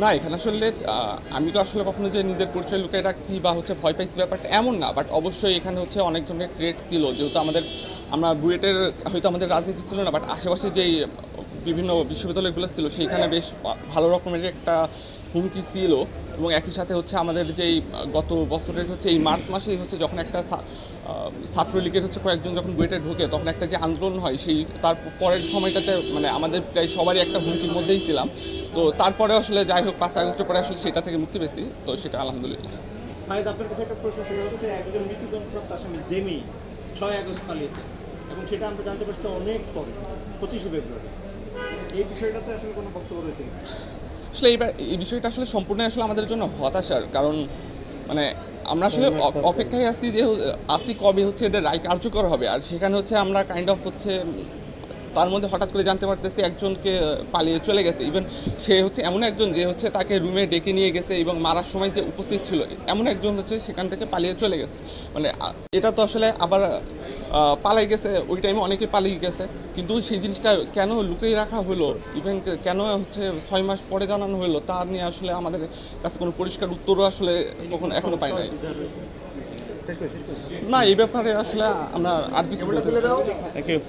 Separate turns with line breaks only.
না, এখানে আসলে আমি তো আসলে কখনো যে নিজের পরিচয় লুকিয়ে রাখছি বা হচ্ছে ভয় পাইছি ব্যাপারটা এমন না বাট অবশ্যই এখানে হচ্ছে অনেক ধরনের থ্রেট ছিল, যেহেতু আমাদের, আমরা বুয়েটের, হয়তো আমাদের রাজনীতি ছিল না বাট আশেপাশে যেই বিভিন্ন বিশ্ববিদ্যালয়গুলো ছিল, সেইখানে বেশ ভালো রকমের একটা হুমকি ছিল এবং একই সাথে হচ্ছে আমাদের যেই, গত বছরের হচ্ছে এই মার্চ মাসেই হচ্ছে যখন একটা ছাত্রলীগের হচ্ছে কয়েকজন যখন বুয়েটে ঢোকে, তখন একটা যে আন্দোলন হয় সেই, তার পরের সময়টাতে মানে আমাদের প্রায় সবারই একটা হুমকির মধ্যেই ছিলাম। তো তারপরে আসলে যাই হোক, পাঁচ আগস্টের পরে আসলে সেটা থেকে মুক্তি পেয়েছি, তো সেটা আলহামদুলিল্লাহ।
একজন ছয় আগস্ট পালিয়েছে এবং সেটা আমরা জানতে পারছি অনেক পরে, পঁচিশে ফেব্রুয়ারি। এই বিষয়টাতে আসলে কোনো বক্তব্য রয়েছে
আসলে এই এই বিষয়টা আসলে সম্পূর্ণ আসলে আমাদের জন্য হতাশার কারণ মানে আমরা আসলে অপেক্ষায় আছি যে আসি কবে হচ্ছে এদের রায় কার্যকর হবে আর সেখানে হচ্ছে আমরা কাইন্ড অফ হচ্ছে তার মধ্যে হঠাৎ করে জানতে পারতেছি একজনকে পালিয়ে চলে গেছে। ইভেন সে হচ্ছে এমন একজন যে হচ্ছে তাকে রুমে ডেকে নিয়ে গেছে এবং মারার সময় যে উপস্থিত ছিল এমন একজন হচ্ছে সেখান থেকে পালিয়ে চলে গেছে। মানে এটা তো আসলে আবার পালাই গেছে ওই টাইমে অনেকে পালিয়ে গেছে। কিন্তু সেই জিনিসটা কেন লুকিয়ে রাখা হলো ইভেন কেন হচ্ছে ছয় মাস পরে জানানো হলো তা নিয়ে আসলে আমাদের কাছে কোনো পরিষ্কার উত্তরও আসলে কখন এখনও পাই নাই। না এই ব্যাপারে আসলে আমরা আর কিছু
থ্যাংক ইউ